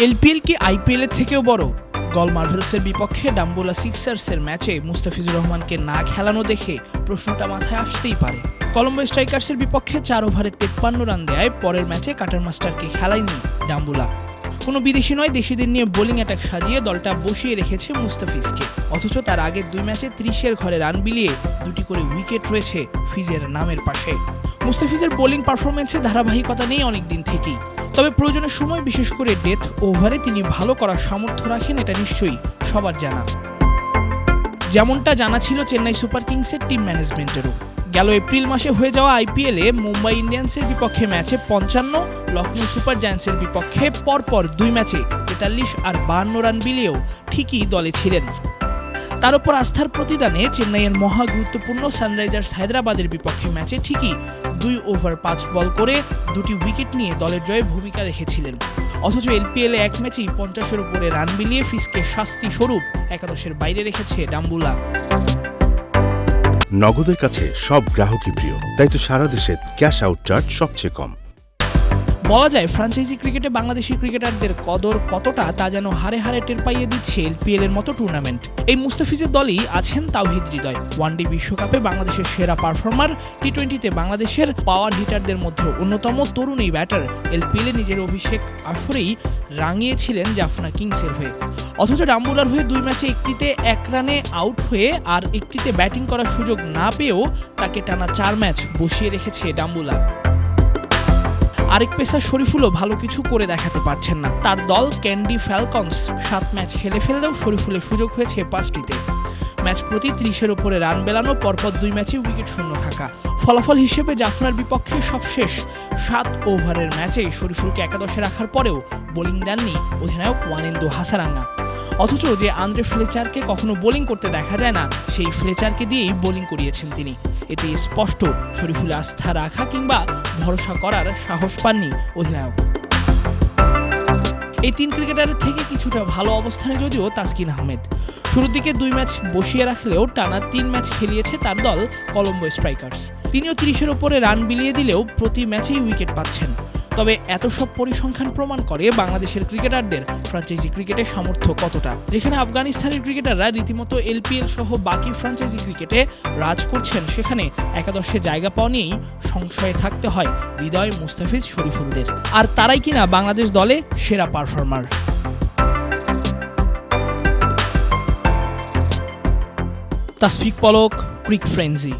LPL কি IPL এর থেকেও বড়? গল মার্ভেলসের বিপক্ষে ডাম্বোলা সিক্সার্সের ম্যাচে মুস্তাফিজুর রহমানকে না খেলানো দেখে প্রশ্নটা মাথায় আসতেই পারে। কলম্বো স্ট্রাইকার্সের বিপক্ষে চার ওভারে তেপ্পান্ন রান দেয় পরের ম্যাচে কাটার মাস্টারকে খেলায়নি ডাম্বুলা। কোনো বিদেশি নয়, দেশিদের নিয়ে বোলিং অ্যাটাক সাজিয়ে দলটা বসিয়ে রেখেছে মুস্তাফিজকে। অথচ তার আগের দুই ম্যাচে ত্রিশের ঘরে রান বিলিয়ে দুটি করে উইকেট রয়েছে ফিজের নামের পাশে। মুস্তাফিজের বোলিং পারফরমেন্সে ধারাবাহিকতা নেই অনেক দিন থেকেই। তবে প্রয়োজনের সময় বিশেষ করে ডেথ ওভারে তিনি ভালো করার সামর্থ্য রাখেন, এটা নিশ্চয়ই সবার জানা। যেমনটা জানা ছিল চেন্নাই সুপার কিংসের টিম ম্যানেজমেন্টেরও। গেল এপ্রিল মাসে হয়ে যাওয়া আইপিএলে মুম্বাই ইন্ডিয়ান্সের বিপক্ষে ম্যাচে পঞ্চান্ন লখনৌ সুপার জায়ান্টসের বিপক্ষে পরপর দুই ম্যাচে তেতাল্লিশ আর বাহান্ন রান বিলিয়েও ঠিকই দলে ছিলেন। তার উপর আস্থার প্রতিদানে চেন্নাইয়ের মহা গুরুত্বপূর্ণ সানরাইজার্স হায়দ্রাবাদের বিপক্ষে ম্যাচে ঠিকই দুই ওভার পাঁচ বল করে দুটি উইকেট নিয়ে দলের জয়ে ভূমিকা রেখেছিলেন। অথচ এলপিএলে এক ম্যাচেই পঞ্চাশের উপরে রান বিলিয়ে ফিসকে শাস্তি স্বরূপ একাদশের বাইরে রেখেছে ডাম্বুলা। নগদের কাছে সব গ্রাহকই প্রিয়, তাই তো সারা দেশে ক্যাশ আউট চার্জ সবচেয়ে কম। বলা যায়, ফ্রাঞ্চাইজি ক্রিকেটে বাংলাদেশি ক্রিকেটারদের কদর কতটা তা যেন হারে হারে টের পাইয়ে দিচ্ছে এলপিএল এর মতো টুর্নামেন্ট এই মুস্তাফিজের দলই আছেন তাওহিদ হৃদয়। ওয়ানডে বিশ্বকাপে বাংলাদেশের সেরা পারফর্মার টি টোয়েন্টিতে বাংলাদেশের পাওয়ার হিটারদের মধ্যে অন্যতম তরুণ এই ব্যাটার এলপিএলে নিজের অভিষেক আসরেই রাঙিয়েছিলেন জাফনা কিংসের হয়ে। অথচ ডাম্বুলার হয়ে দুই ম্যাচে একটিতে এক রানে আউট হয়ে আর একটিতে ব্যাটিং করার সুযোগ না পেয়েও তাকে টানা চার ম্যাচ বসিয়ে রেখেছে ডাম্বুলা আরেক পেসার শরীফুলও ভালো কিছু করে দেখাতে পারছেন না। তার দল ক্যান্ডি ফ্যালকনস সাত ম্যাচ খেলে ফেললেও শরীফুলের সুযোগ হয়েছে পাঁচটিতে। ম্যাচ প্রতি ত্রিশের ওপরে রান বেলানো পরপর দুই ম্যাচে উইকেট শূন্য থাকা। ফলাফল হিসেবে জাফনার বিপক্ষে সবশেষ সাত ওভারের ম্যাচে শরীফুলকে একাদশে রাখার পরেও বোলিং দেননি অধিনায়ক ওয়ানিন্দু হাসারাঙ্গা অথচ যে আন্দ্রে ফ্লেচারকে কখনো বোলিং করতে দেখা যায় না, সেই ফ্লেচারকে দিয়েই বোলিং করিয়েছেন তিনি। এতে স্পষ্ট শরীফুলে আস্থা রাখা কিংবা ভরসা করার সাহস পাননি অধিনায়ক। এই তিন ক্রিকেটারের থেকে কিছুটা ভালো অবস্থানে যদিও তাসকিন আহমেদ। শুরুর দিকে দুই ম্যাচ বসিয়ে রাখলেও টানা তিন ম্যাচ খেলিয়েছে তার দল কলম্বো স্ট্রাইকার্স। তিনিও তিরিশের ওপরে রান বিলিয়ে দিলেও প্রতি ম্যাচেই উইকেট পাচ্ছেন। তবে এত সব পরিসংখ্যান প্রমাণ করে বাংলাদেশের ক্রিকেটারদের ফ্রাঞ্চাইজি ক্রিকেটের সামর্থ্য কতটা। যেখানে আফগানিস্তানের ক্রিকেটাররা রীতিমতো এলপিএল সহ বাকি ফ্রাঞ্চাইজি ক্রিকেটে রাজ করছেন, সেখানে একাদশে জায়গা পাওয়া নিয়েই সংশয়ে থাকতে হয় হৃদয় মুস্তাফিজ শরীফুলদের। আর তারাই কিনা বাংলাদেশ দলে সেরা পারফর্মার। তাসফিক পলক, ক্রিক ফ্রেন্সি।